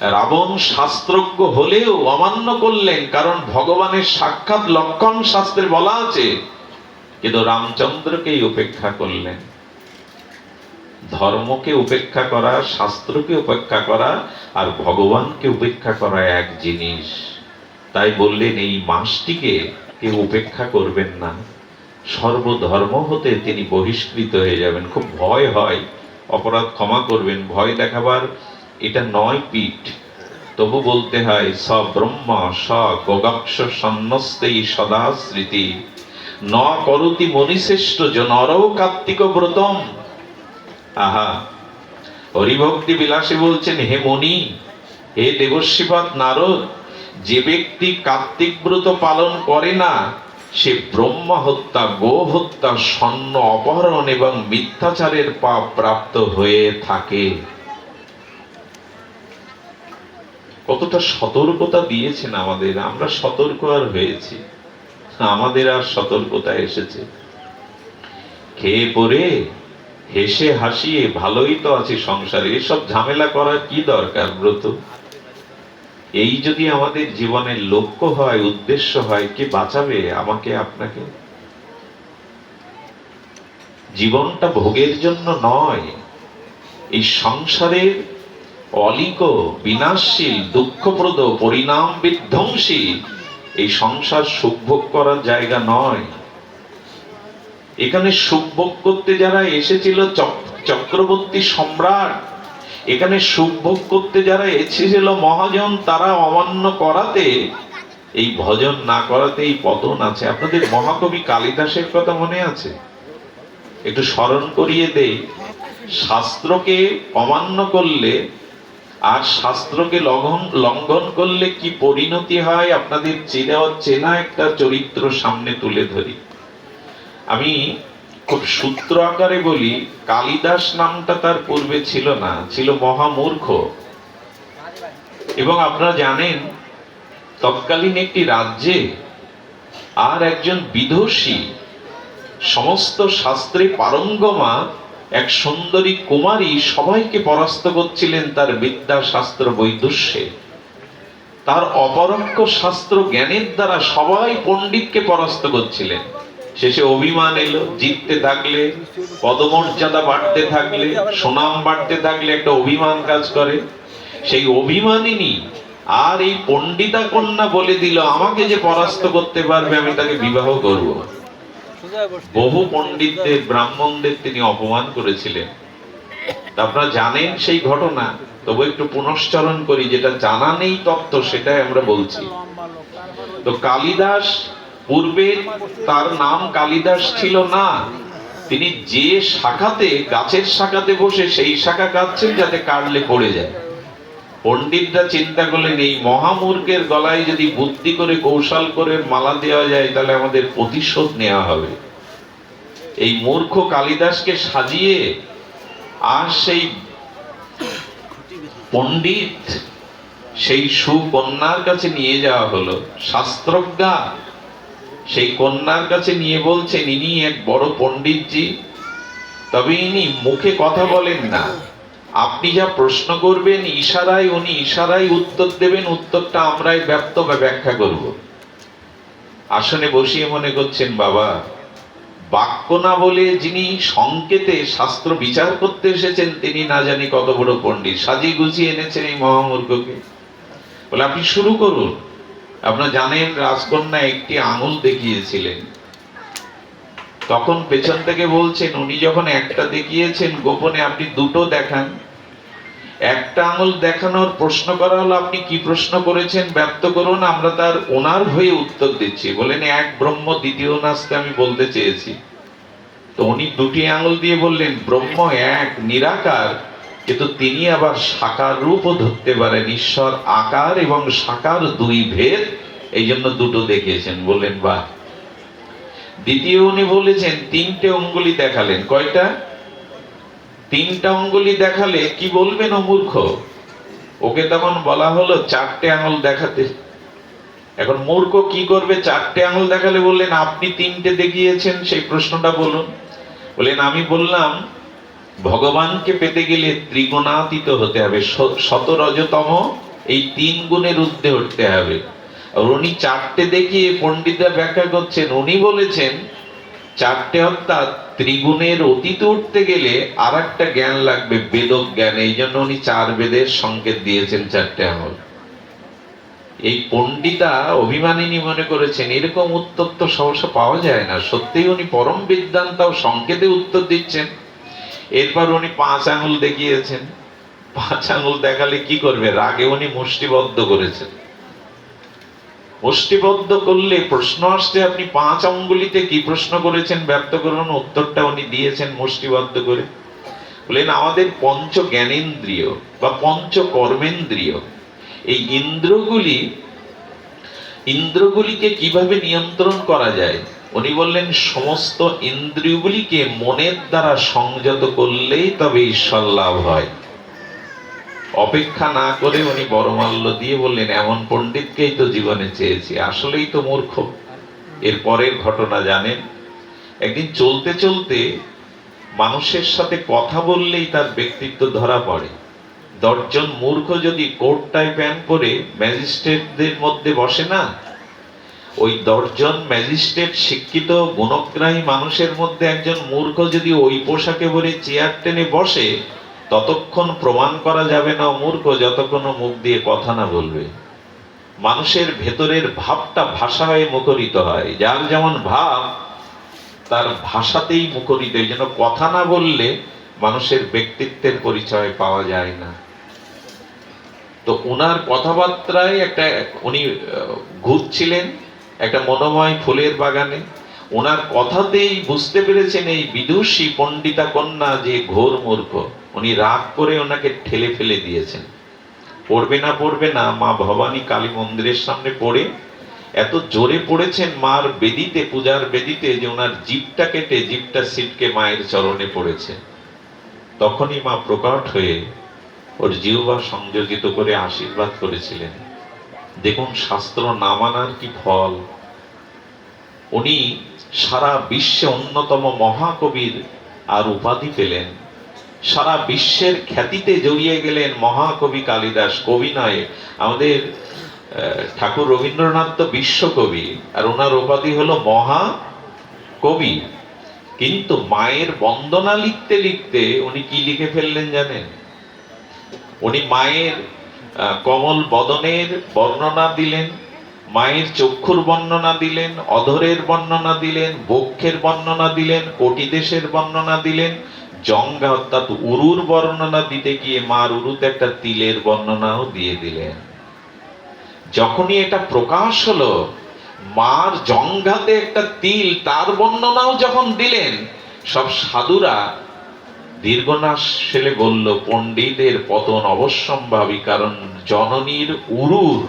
রাবণ শাস্ত্রজ্ঞ হলেও অমান্য করলেন, কারণ ভগবানের সাক্ষাৎ লক্ষণ শাস্ত্রে বলা আছে। কিন্তু রামচন্দ্রকেই উপেক্ষা করলেন। ধর্মকে উপেক্ষা করা, শাস্ত্রকে উপেক্ষা করা, আর ভগবানকে উপেক্ষা করা এক জিনিস। তাই বললেন, এই মাসটিকে কেউ উপেক্ষা করবেন না। সর্বধর্ম হতে তিনি বহিষ্কৃত হয়ে যাবেন। খুব ভয় হয়। অপরাধ ক্ষমা করবেন, ভয় দেখাবার এটা নয় পিঠ। তবু বলতে হয়, স ব্রহ্ম, স গোগাক্ষ সন্নস্তেই সদা স্মৃতি। ন করতি মনিশ্রেষ্ঠ জনরও কার্তিক ব্রতম। আহা, হরিভক্তি বিলাসে বলছেন, হে মনি হে দেবশ্রীপাদ নারদ, যে ব্যক্তি কার্তিক ব্রত পালন করে না, সে ব্রহ্ম হত্যা, গো হত্যা স্বর্ণ অপহরণ এবং মিথ্যাচারের পাপ প্রাপ্ত হয়ে থাকে। কতটা সতর্কতা দিয়েছেন আমাদের, আমরা সতর্ক আর হয়েছি। আমাদের আর সতর্কতা এসেছে। খেয়ে পরে হেসে হাসিয়ে ভালোই তো আছে সংসারে, এসব ঝামেলা করার কি দরকার ব্রত? এই যদি আমাদের জীবনের লক্ষ্য হয়, উদ্দেশ্য হয়, কে বাঁচাবে আমাকে, আপনাকে? জীবনটা ভোগের জন্য নয়, এই সংসারের অলিক বিনাশশীল, দুঃখপ্রদ, পরিণাম বিধ্বংসী। এই সংসার সুখভোগ করার জায়গা নয়। এখানে সুখভোগ করতে যারা এসেছিল, চক- চক্রবর্তী সম্রাট, এখানে সুখভোগ করতে যারা এসেছিল মহাজন, তারা অমান্য করাতে, এই ভজন না করাতে এই পতন আছে। আপনাদের মহাকবি কালিদাসের কথা মনে আছে? একটু স্মরণ করিয়ে দেই। শাস্ত্রকে অমান্য করলে আর শাস্ত্রকে লঙ্ঘন লঙ্ঘন করলে কি পরিণতি হয়? আপনাদের চেনা চেনা একটা চরিত্র সামনে তুলে ধরি। আমি খুব সূত্র আকারে বলি, কালিদাস নামটা তার পূর্বে ছিল না, ছিল মহামূর্খ। এবং আপনারা জানেন, তৎকালীন একটি রাজ্যে আর একজন বিদুষী, সমস্ত শাস্ত্রে পারঙ্গমা এক সুন্দরী কুমারী সবাইকে পরাস্ত করছিলেন তার বিদ্যা শাস্ত্র বৈদুষ্যে। তার অপরক্ষ শাস্ত্র জ্ঞানের দ্বারা সবাই পণ্ডিতকে পরাস্ত করছিলেন। শেষে অভিমান এলো, জিততে থাকলে, পদমর্যাদা বাড়তে থাকলে, সুনাম বাড়তে থাকলে একটা অভিমান কাজ করে। সেই অভিমানিনী আর এই পণ্ডিতা কন্যা বলে দিল, আমাকে যে পরাস্ত করতে পারবে, আমি তাকে বিবাহ করব বহু পণ্ডিতদের ব্রাহ্মণদের তিনি অপমান করেছিলেন। আপনারা জানেন সেই ঘটনা? তবু একটু পুনশ্চরণ করি যেটা জানা নেই তত্ত্ব সেটাই আমরা বলছি। তো কালিদাস পূর্বে তার নাম কালিদাস ছিল না। তিনি যে শাখাতে গাছের শাখাতে বসে সেই শাখা কাটছেন যাতে কাটলে পড়ে যায়। পণ্ডিতরা চিন্তা করলেন এই মহামূর্খের গলায় যদি বুদ্ধি করে কৌশল করে মালা দেওয়া যায় তাহলে আমাদের প্রতিশোধ নেওয়া হবে। এই মূর্খ কালিদাসকে সাজিয়ে আর সেই পণ্ডিত, সেই সুকন্যার কাছে নিয়ে যাওয়া হলো। শাস্ত্রজ্ঞা সেই কন্যার কাছে নিয়ে বলছেন, ইনি এক বড় পণ্ডিতজি। তবে ইনি মুখে কথা বলেন না। আপনি যা প্রশ্ন করবেন, ইশারায়, উনি ইশারায় উত্তর দেবেন। উত্তরটা আমরাই ব্যক্ত বা ব্যাখ্যা করব। আসনে বসিয়ে মনে করছেন, বাবা বাক্য না বলে যিনি সংকেতে শাস্ত্র বিচার করতে এসেছেন, তিনি না জানি কত বড় পণ্ডিত। সাজিয়ে গুছিয়ে এনেছেন এই মহামূর্খকে। বলে, আপনি শুরু করুন। আপনার জানেন রাজকন্যা একটি আঙুল দেখিয়েছিলেন। তখন পেছন থেকে বলছেন, উনি যখন একটা দেখিয়েছেন, গোপনে আপনি দুটো দেখান। একটা আঙুল দেখানোর প্রশ্ন করা হলো, আপনি কি প্রশ্ন করেছেন? ব্যক্ত করুন, আমরা তার ওনার হয়ে উত্তর দিচ্ছি। বলেন, এক ব্রহ্ম, দ্বিতীয় নাস্তে আমি বলতে চেয়েছি। তো উনি দুটি আঙুল দিয়ে বললেন, ব্রহ্ম এক, নিরাকার। কিন্তু তিনি আবার সাকার রূপও ধরতে পারেন। ঈশ্বর আকার এবং সাকার দুই ভেদ এই জন্য দুটো দেখিয়েছেন। বললেন, বাহ! দ্বিতীয় উনি বলেছেন, তিনটে অঙ্গুলি দেখালেন। কয়টা? তিনটা অঙ্গুলি দেখালে কি বলবেন ও মূর্খ? ওকে তখন বলা হলো, চারটে আঙুল দেখাতে। এখন মূর্খ কি করবে? চারটে আঙুল দেখালে বললেন, আপনি তিনটে দেখিয়েছেন, সেই প্রশ্নটা বলুন। বললেন, আমি বললাম, ভগবানকে পেতে গেলে ত্রিগুণাতীত হতে হবে। স- শত রজতম এই তিন গুণের ঊর্ধ্বে উঠতে হবে। আর উনি চারটে দেখিয়ে পণ্ডিতরা ব্যাখ্যা করছেন। উনি বলেছেন, চারটে অর্থাৎ ত্রিগুণের অতীত উঠতে গেলে আর একটা জ্ঞান লাগবে, বেদক জ্ঞান। এই জন্য উনি চার বেদের সংকেত দিয়েছেন চারটে আমল। এই পণ্ডিতা অভিমানিনী মনে করেছেন, এরকম উত্তর তো সহসা পাওয়া যায় না। সত্যিই উনি পরম বিদ্যান তাও সংকেতে উত্তর দিচ্ছেন। এরপর উনি পাঁচ আঙুল দেখিয়েছেন। পাঁচ আঙুল দেখালে কি করবে? রাগে উনি মুষ্টিবদ্ধ করেছেন। মুষ্টিবদ্ধ করলে প্রশ্ন আসছে আপনি পাঁচ অঙ্গুলিতে কি প্রশ্ন করেছেন ব্যক্ত করুন, উত্তরটা উনি দিয়েছেন মুষ্টিবদ্ধ করে। বলেন, আমাদের পঞ্চ জ্ঞানেন্দ্রিয় বা পঞ্চ কর্মেন্দ্রিয় এই ইন্দ্রগুলি, ইন্দ্রগুলিকে কীভাবে নিয়ন্ত্রণ করা যায়? উনি বললেন, সমস্ত ইন্দ্রিয়গুলিকে মনের দ্বারা সংযত করলেই তবে ঈশ্বর লাভ হয়। অপেক্ষা না করে উনি বড়মাল্য দিয়ে বললেন, এমন পণ্ডিতকেই তো জীবনে চেয়েছি, আসলেই তো মূর্খ। এর পরের ঘটনা জানেন? একদিন চলতে চলতে মানুষের সাথে কথা বললেই তার ব্যক্তিত্ব ধরা পড়ে। দশজন মূর্খ যদি কোট টাই প্যান্ট পরে ম্যাজিস্ট্রেটদের মধ্যে বসে না, ওই দশজন ম্যাজিস্ট্রেট শিক্ষিত, গুণগ্রাহী মানুষের মধ্যে একজন মূর্খ যদি ওই পোশাকে পরে চেয়ার টেনে বসে ততক্ষণ প্রমাণ করা যাবে না মূর্খ যতক্ষণ মুখ দিয়ে কথা না বলবে। মানুষের ভেতরের ভাবটা ভাষা হয়ে মুখরিত হয়। যার যেমন ভাব, তার ভাষাতেই মুখরিত। এই জন্য কথা না বললে মানুষের ব্যক্তিত্বের পরিচয় পাওয়া যায় না। তো ওনার কথাবার্তায় একটা, উনি ঘুরছিলেন একটা মনোময় ফুলের বাগানে। ওনার কথাতেই বুঝতে পেরেছেন এই বিদুষী পণ্ডিতা কন্যা যে ঘোর মূর্খ। উনি রাগ করে ওনাকে ঠেলে ফেলে দিয়েছেন। পড়বে না পড়বে না, মা ভবানী কালী মন্দিরের সামনে পড়ে এত জোরে পড়েছেন মার বেদিতে, পূজার বেদিতে যে ওনার জিপটা কেটে জিপটা সিটকে মায়ের চরণে পড়েছে। তখনই মা প্রকট হয়ে ওর জিহ্বা সংযোজিত করে আশীর্বাদ করেছিলেন। দেখুন শাস্ত্র না মানার কি ফল। উনি সারা বিশ্বে অন্যতম মহাকবির আর উপাধি পেলেন। সারা বিশ্বের খ্যাতিতে জড়িয়ে গেলেন মহাকবি কালিদাস কবি নয় আমাদের ঠাকুর রবীন্দ্রনাথ তো বিশ্বকবি আর ওনার উপাধি হলো মহা কবি। কিন্তু মায়ের বন্দনা লিখতে লিখতে উনি কি লিখে ফেললেন জানেন? উনি মায়ের কমল বদনের বর্ণনা দিলেন, মায়ের চক্ষুর বর্ণনা দিলেন, অধরের বর্ণনা দিলেন, বক্ষের বর্ণনা দিলেন, কোটি দেশের বর্ণনা দিলেন জঙ্গা অর্থাৎ উরুর বর্ণনা দিতে গিয়ে মার উরুতে একটা তিলের বর্ণনাও দিয়ে দিলেন। যখনই এটা প্রকাশ হলো, মার জঙ্ঘাতে একটা তিল তার বর্ণনাও যখন দিলেন, সব সাধুরা দীর্ঘনাশ ছেলে বলল, পণ্ডিতের পতন অবশ্যম্ভাবী, কারণ জননীর উরুর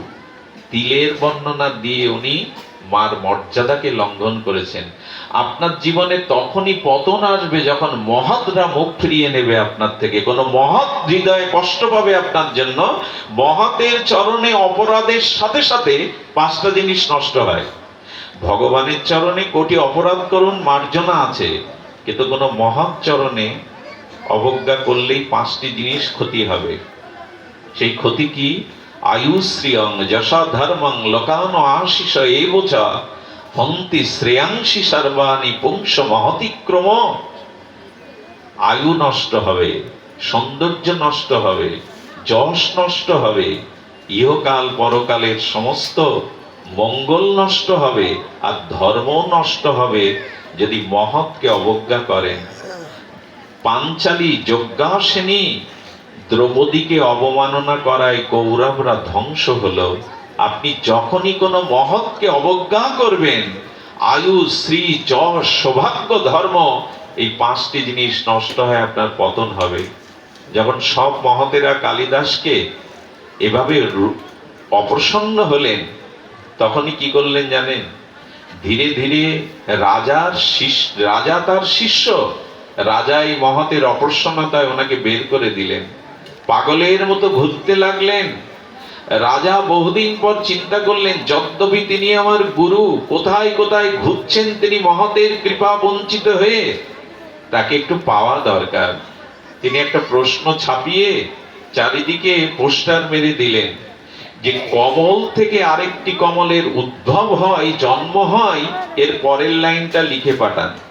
তিলের বর্ণনা দিয়ে উনি মার মর্যাদাকে লঙ্ঘন করেছেন। আপনার জীবনে তখনই পতন আসবে যখন মহৎরা মুখ ফিরিয়ে নেবে আপনার থেকে। কোনো মহৎ হৃদয়ে কষ্ট পাবে আপনার জন্য। মহতের চরণে অপরাধের সাথে সাথে পাঁচটা জিনিস নষ্ট হয়। ভগবানের চরণে কোটি অপরাধ করুন, মার্জনা আছে। কিন্তু কোনো মহৎ চরণে অবজ্ঞা করলেই পাঁচটি জিনিস ক্ষতি হবে। সেই ক্ষতি কি? আয়ুশ্রিয়ং যশা ধর্মং লোকান আশিস এবচ হন্তি শ্রেয়াংশী সর্বাণী পুংস মহতিক্রম আয়ু নষ্ট হবে, সৌন্দর্য নষ্ট হবে, যশ নষ্ট হবে, ইহকাল পরকালের সমস্ত মঙ্গল নষ্ট হবে আর ধর্ম নষ্ট হবে যদি মহৎকে অবজ্ঞা করেন। পাঞ্চালী যজ্ঞাসেনী দ্রৌপদীকে অবমাননা করায় কৌরবরা ধ্বংস হলো। আপনি যখনই কোনো মহৎকে অবজ্ঞা করবেন, আয়ু শ্রী যশ, সৌভাগ্য, ধর্ম, এই পাঁচটি জিনিস নষ্ট হয় আপনার পতন হবে। যখন সব মহতেরা কালিদাসকে এভাবে অপ্রসন্ন হলেন, তখনই কি করলেন জানেন? ধীরে ধীরে রাজার রাজা তার শিষ্য, রাজা এই মহতের অপ্রসন্নতায় ওনাকে বের করে দিলেন। পাগলের মতো ঘুরতে লাগলেন। রাজা বহুদিন পর চিন্তা করলেন, যদ্যপি তিনি আমার গুরু, কোথায় কোথায় ঘুরছেন তিনি মহতের কৃপা বঞ্চিত হয়ে? তাকে একটু পাওয়া দরকার। তিনি একটা প্রশ্ন ছাপিয়ে চারিদিকে পোস্টার মেরে দিলেন যে, কমল থেকে আরেকটি কমলের উদ্ভব হয়, জন্ম হয়, এর পরের লাইনটা লিখে পাঠান।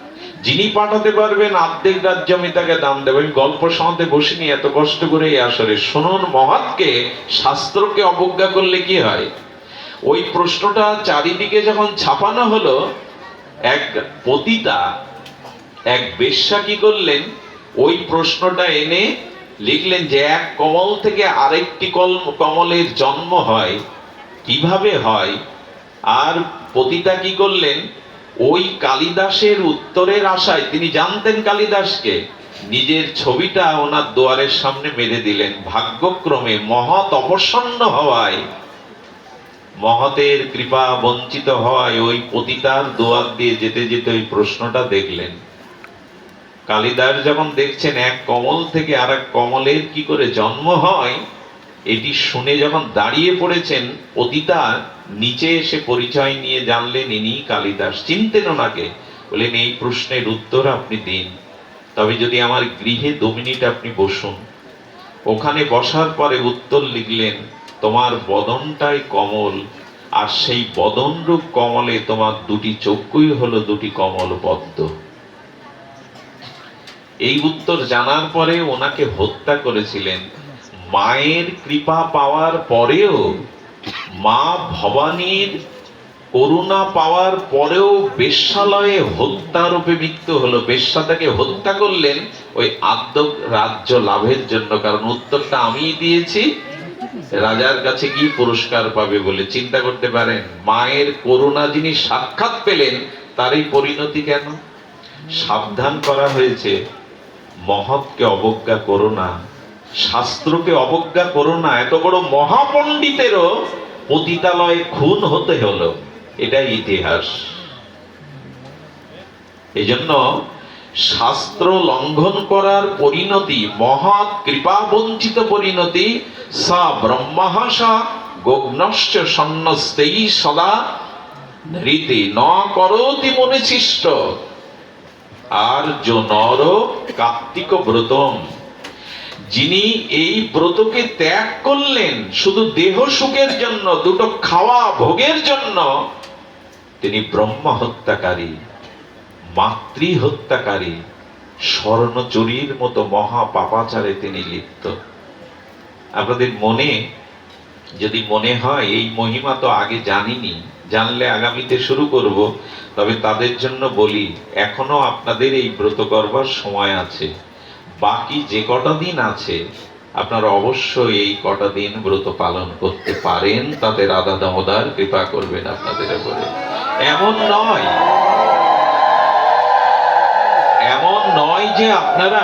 যিনি পাঠাতে পারবেন, আর্ধেক রাজ্য আমি তাকে দাম দেবো। আমি গল্প শোনাতে বসিনি, এত কষ্ট করে এই আসরে। শুনুন মহাতকে শাস্ত্রকে অবজ্ঞা করলে কি হয়? ওই প্রশ্নটা চারিদিকে যখন ছাপানো হলো, এক পতিতা, এক বেশ্যা কি করলেন? ওই প্রশ্নটা এনে লিখলেন যে, এক কমল থেকে আরেকটি কল- কমলের জন্ম হয়, কীভাবে হয়? আর পতিতা কি করলেন? ওই কালিদাসের উত্তরের আশায় তিনি জানতেন কালিদাসকে। নিজের ছবিটা ওনার দুয়ারের সামনে মেরে দিলেন। ভাগ্যক্রমে মহৎ অপসন্ন হওয়ায়, মহতের কৃপা বঞ্চিত হয় ওই পতিতার দোয়ার দিয়ে যেতে যেতে ওই প্রশ্নটা দেখলেন। কালিদাস যখন দেখছেন এক কমল থেকে আর এক কমলের কি করে জন্ম হয় এটি শুনে যখন দাঁড়িয়ে পড়েছেন পতিতা নিচে এসে পরিচয় নিয়ে জানলেন, ইনি কালিদাস। চিনতেন ওনাকে বললেন, এই প্রশ্নের উত্তর আপনি দিন। তবে যদি আমার গৃহে দু মিনিট আপনি বসুন। ওখানে বসার পরে উত্তর লিখলেন, তোমার বদনটাই কমল, আর সেই বদনরূপ কমলে তোমার দুটি চক্ষুই হলো দুটি কমল পদ্ম। এই উত্তর জানার পরে ওনাকে হত্যা করেছিলেন। মায়ের কৃপা পাওয়ার পরেও, মা ভবানীর করুণা পাওয়ার পরেও বেশ্যালয়ে হত্যারূপে মৃত্যু হলো। বেশ্যা তাকে হত্যা করলেন ওই আদ্য রাজ্য লাভের জন্য, কারণ উত্তরটা আমিই দিয়েছি। রাজার কাছে কি পুরস্কার পাবে বলে চিন্তা করতে পারেন? মায়ের করুণা যিনি সাক্ষাৎ পেলেন, তারই পরিণতি কেন? সাবধান করা হয়েছে। মহৎকে অবজ্ঞা করো না। শাস্ত্রকে অবজ্ঞা করো না, এত বড় মহাপণ্ডিতেরও পতিতালয়ে খুন হতে হলো। এটাই ইতিহাস। এজন্য শাস্ত্র লঙ্ঘন করার পরিণতি মহৎ কৃপা বঞ্চিত পরিণতি, সা ব্রহ্মাহাসা গগ্নশ্চ সন্নস্তেই সদা রীতি ন করতি মনিচিষ্ট আর যো নর কার্তিক ব্রতম যিনি এই ব্রতকে ত্যাগ করলেন, শুধু দেহ সুখের জন্য, দুটো খাওয়া ভোগের জন্য, তিনি ব্রহ্ম হত্যাকারী, মাতৃ হত্যাকারী, স্বর্ণচুরির মতো মহা পাপাচারে তিনি লিপ্ত। আপনাদের মনে, যদি মনে হয়, এই মহিমা তো আগে জানিনি, জানলে আগামীতে শুরু করব, তবে তাদের জন্য বলি, এখনও আপনাদের এই ব্রত করবার সময় আছে। বাকি যে কটা দিন আছে, আপনারা অবশ্যই এই কটা দিন ব্রত পালন করতে পারেন। তাতে রাধা দামোদার কৃপা করবেন আপনাদের উপরে। এমন নয় এমন নয় যে আপনারা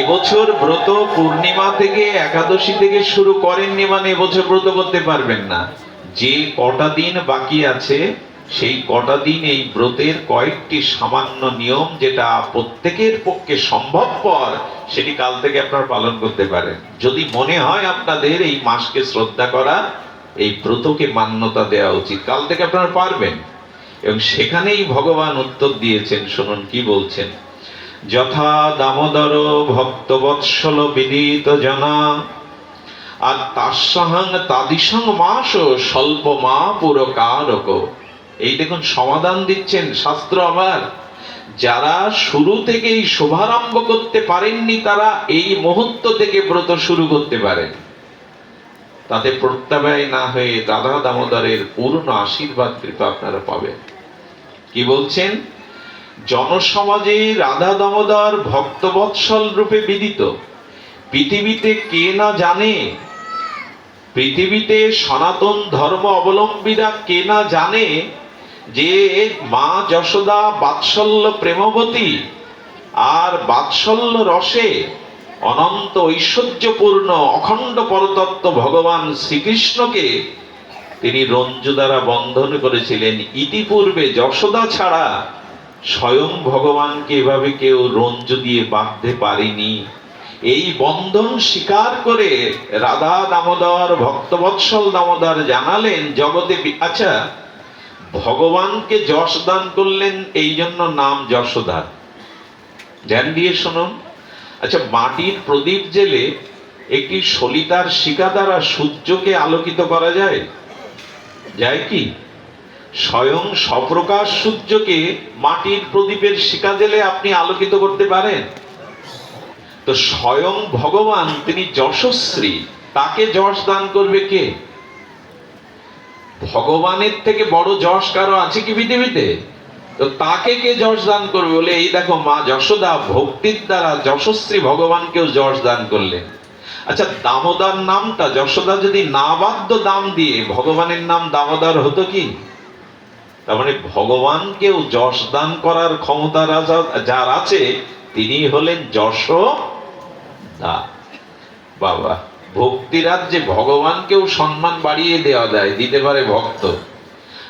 এবছর ব্রত পূর্ণিমা থেকে একাদশী থেকে শুরু করেননি মানে এবছর ব্রত করতে পারবেন না। যে কটা দিন বাকি আছে সেই কটা দিন এই ব্রতের কয়েকটি সামান্য নিয়ম যেটা প্রত্যেকের পক্ষে সম্ভবপর, সেটি কাল থেকে আপনারা পালন করতে পারেন। যদি মনে হয় আপনাদের এই মাসকে শ্রদ্ধা করা, এই ব্রতকে মান্যতা দেওয়া উচিত। কাল থেকে আপনারা পারবেন। এবং সেখানেই ভগবান উত্তর দিয়েছেন, শুনুন কি বলছেন। যথা দামোদর ভক্তবৎসল বিদিত জনা, আর তার তাসাহাং তাদিসং মাস স্বল্প মা পুরকারক এই দেখুন সমাধান দিচ্ছেন শাস্ত্র আবার। যারা শুরু থেকেই শুভারম্ভ করতে পারেননি, তারা এই মুহূর্ত থেকে ব্রত শুরু করতে পারেন। তাতে প্রত্যাবয় না হয়ে দাদা দামোদরের পূর্ণ আশীর্বাদ কৃপা আপনারা পাবেন। কি বলছেন? জনসমাজে রাধা দামোদর ভক্তবৎসল রূপে বিদিত। পৃথিবীতে কে না জানে? পৃথিবীতে সনাতন ধর্ম অবলম্বীরা কে না জানে? যে মা যশোদা বাৎসল্য প্রেমবতী আর বাৎসল্য রসে অনন্ত ঐশ্বর্যপূর্ণ অখণ্ড পরতত্ত্ব ভগবান শ্রীকৃষ্ণকে তিনি রঞ্জু দ্বারা বন্ধন করেছিলেন। ইতিপূর্বে যশোদা ছাড়া স্বয়ং ভগবানকে এভাবে কেউ রঞ্জু দিয়ে বাঁধতে পারেনি। এই বন্ধন স্বীকার করে রাধা দামোদর, ভক্তবৎসল দামোদর জানালেন, জগতে আচ্ছা ভগবানকে যশ দান করলেন, এই জন্য নাম যশোদা ধ্যান দিয়ে শুনুন। আচ্ছা মাটির প্রদীপ জেলে একটি সলিতার শিকা দ্বারা সূর্যকে আলোকিত করা যায়? যায় কি? স্বয়ং সপ্রকাশ সূর্যকে মাটির প্রদীপের শিকা জেলে আপনি আলোকিত করতে পারেন। তো স্বয়ং ভগবান, তিনি যশস্বী, তাকে যশ দান করবে কে? ভগবানের থেকে বড় যশ কারও আছে কি পৃথিবীতে? তো তাকে কে যশ দান করবে বলে, এই দেখো মা যশোদা ভক্তির দ্বারা যশস্বী ভগবানকেও যশ দান করলেন। আচ্ছা দামোদর নামটা, যশোদা যদি না বাদ্য দাম দিয়ে, ভগবানের নাম দামোদর হতো কি? তার মানে ভগবানকেও যশ দান করার ক্ষমতা রাজা- যার আছে তিনি হলেন যশ দা বাবা। ভক্তি যে ভগবানকেও সম্মান বাড়িয়ে দেওয়া যায়, দিতে পারে ভক্ত।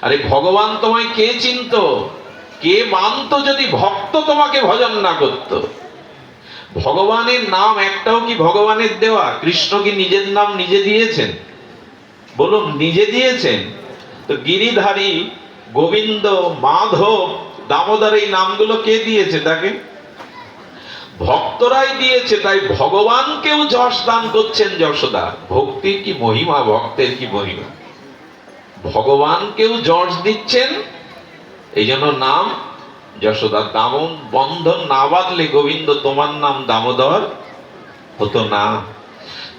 আরে ভগবান তোমায় কে চিনত? কে মানত যদি ভক্ত তোমাকে ভজন না করত? ভগবানের নাম একটাও কি ভগবানের দেওয়া? কৃষ্ণ কি নিজের নাম নিজে দিয়েছেন? বলুন, নিজে দিয়েছেন? তো গিরিধারী গোবিন্দ মাধব দামোদর এই নামগুলো কে দিয়েছে তাকে? ভক্তরাই দিয়েছে, তাই ভগবানকেও যশ দান করছেন যশোদা। ভক্তির কি মহিমা, ভক্তের কি মহিমা? ভগবানকেও যশ দিচ্ছেন এই জন্য নাম যশোদা দামন বন্ধন না বাঁধলে গোবিন্দ, তোমার নাম দামোদর হতো না।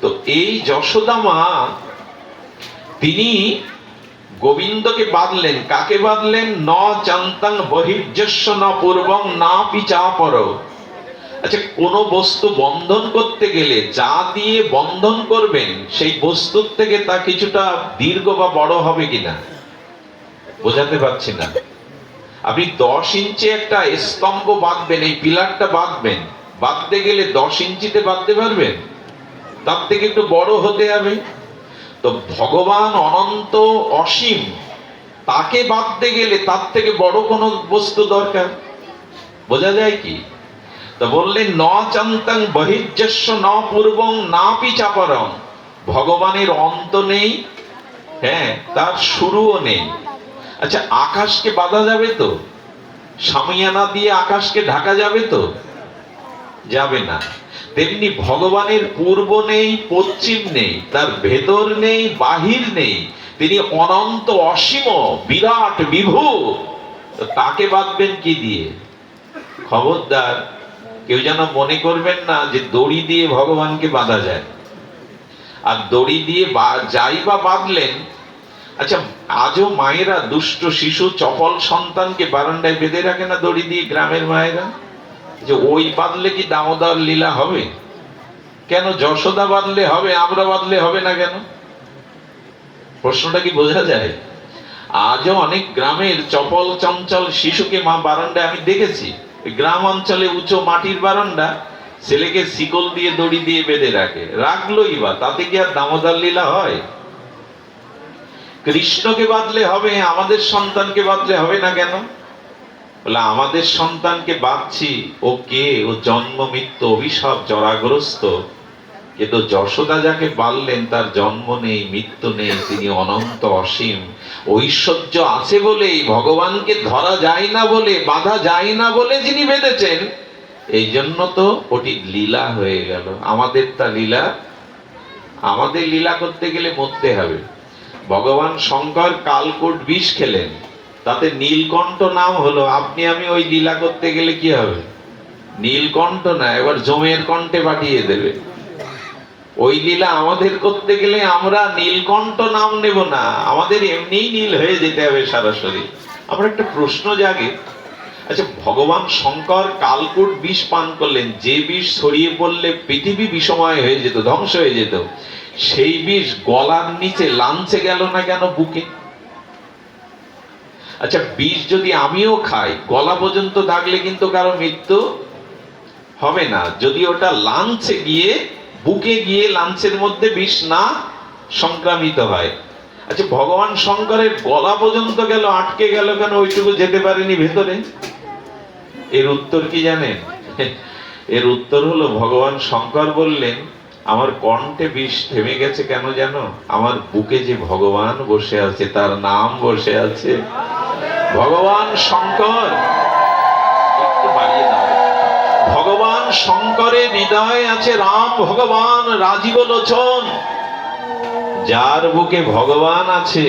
তো এই যশোদা মা, তিনি গোবিন্দকে বাঁধলেন। কাকে বাঁধলেন? ন চান্তাং বহির্যস্য ন পূর্বং না পিচা পর আচ্ছা কোন বস্তু বন্ধন করতে গেলে যা দিয়ে বন্ধন করবেন, সেই বস্তুর থেকে তা কিছুটা দীর্ঘ বা বড় হবে কিনা? বোঝাতে পারছি না। আপনি দশ ইঞ্চি একটা স্তম্ভ বাঁধবেন, এই পিলারটা বাঁধবেন, বাঁধতে গেলে দশ ইঞ্চিতে বাঁধতে পারবেন? তার থেকে একটু বড় হতে হবে। তো ভগবান অনন্ত অসীম, তাকে বাঁধতে গেলে তার থেকে বড় কোনো বস্তু দরকার? বোঝা যায় কি? তো বললেন ন চান্তাং বহির্যস্য ন পূর্বং না পিচাপরং ভগবানের অন্ত নেই হ্যাঁ তার শুরুও নেই। আচ্ছা আকাশকে বাঁধা যাবে তো? সামিয়ানা দিয়ে আকাশকে ঢাকা যাবে তো? যাবে না। তেমনি ভগবানের পূর্ব নেই, পশ্চিম নেই, তার ভেতর নেই, বাহির নেই। তিনি অনন্ত অসীম, বিরাট, বিভু। তাকে বাঁধবেন কি দিয়ে? খবরদার কেউ যেন মনে করবেন না যে দড়ি দিয়ে ভগবানকে বাঁধা যায়। আর দড়ি দিয়ে যাই বা বাঁধলেন আচ্ছা আজও মায়েরা দুষ্ট শিশু, চপল সন্তানকে বারান্দায় বেঁধে রাখে না দড়ি দিয়ে গ্রামের মায়েরা? যে ওই বাঁধলে কি দামোদর লীলা হবে? কেন যশোদা বাঁধলে হবে আমরা বাঁধলে হবে না কেন? প্রশ্নটা কি বোঝা যায়? আজও অনেক গ্রামের চপল চঞ্চল শিশুকে মা বারান্দায় আমি দেখেছি। গ্রাম অঞ্চলে উঁচু মাটির বারান্দা, ছেলেকে শিকল দিয়ে দড়ি দিয়ে বেঁধে রাখে। রাখলোই বা, তাতে কি আর দামোদর লীলা হয়? কৃষ্ণকে বাঁধলে হবে, আমাদের সন্তানকে বাঁধলে হবে না কেন? বলে, আমাদের সন্তানকে বাঁধছি, ও কে? ও জন্ম, মৃত্যু, অভিশাপ, জরাগ্রস্ত। কিন্তু যশোদা যাকে বাড়লেন তার জন্ম নেই, মৃত্যু নেই, তিনি অনন্ত অসীম। ঐশ্বর্য আছে বলেই ভগবানকে ধরা যায় না বলে, বাধা যায় না বলে যিনি বেঁধেছেন, এই জন্য তো ওটি লীলা হয়ে গেল। আমাদের তা লীলা, আমাদের লীলা করতে গেলে মরতে হবে। ভগবান শঙ্কর কালকূট বিষ খেলেন। তাতে নীলকণ্ঠ নাম হলো। আপনি, আমি ওই লীলা করতে গেলে কি হবে? নীলকণ্ঠ না, এবার জমের কণ্ঠে পাঠিয়ে দেবে। ওই লীলা আমাদের করতে গেলে আমরা নীলকণ্ঠ নাম নেব না। আমাদের এমনিই নীল হয়ে যেতে হবে সরাসরি আমার একটা প্রশ্ন জাগে। আচ্ছা ভগবান শঙ্কর কালকুট বিষ পান করলেন। যে বিষ ছড়িয়ে পড়লে পৃথিবী বিষময় হয়ে যেত, ধ্বংস হয়ে যেত, সেই বিষ গলার নিচে লাঞ্চে গেল না কেন বুকে? আচ্ছা বিষ যদি আমিও খাই, গলা পর্যন্ত থাকলে কিন্তু কারও মৃত্যু হবে না। যদি ওটা লাঞ্চে গিয়ে বুকে গিয়ে লাঞ্চের মধ্যে বিষ না সংক্রামিত হয়। আচ্ছা ভগবান শঙ্করের গলা পর্যন্ত গেল, আটকে গেল কেন? ওইটুকু যেতে পারেনি ভেতরে। এর উত্তর কি জানেন? এর উত্তর হলো, ভগবান শঙ্কর বললেন, আমার কণ্ঠে বিষ থেমে গেছে কেন জানো? আমার বুকে যে ভগবান বসে আছে, তার নাম বসে আছে ভগবান শঙ্কর। একটু বাড়িয়ে ভগবান শঙ্করের হৃদয়ে আছে, রাম ভগবান রাজীব লোচন। যার বুকে ভগবান আছে,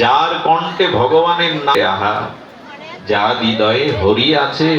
যার কণ্ঠে ভগবানের নাম আহা যার হৃদয়ে হরি আছে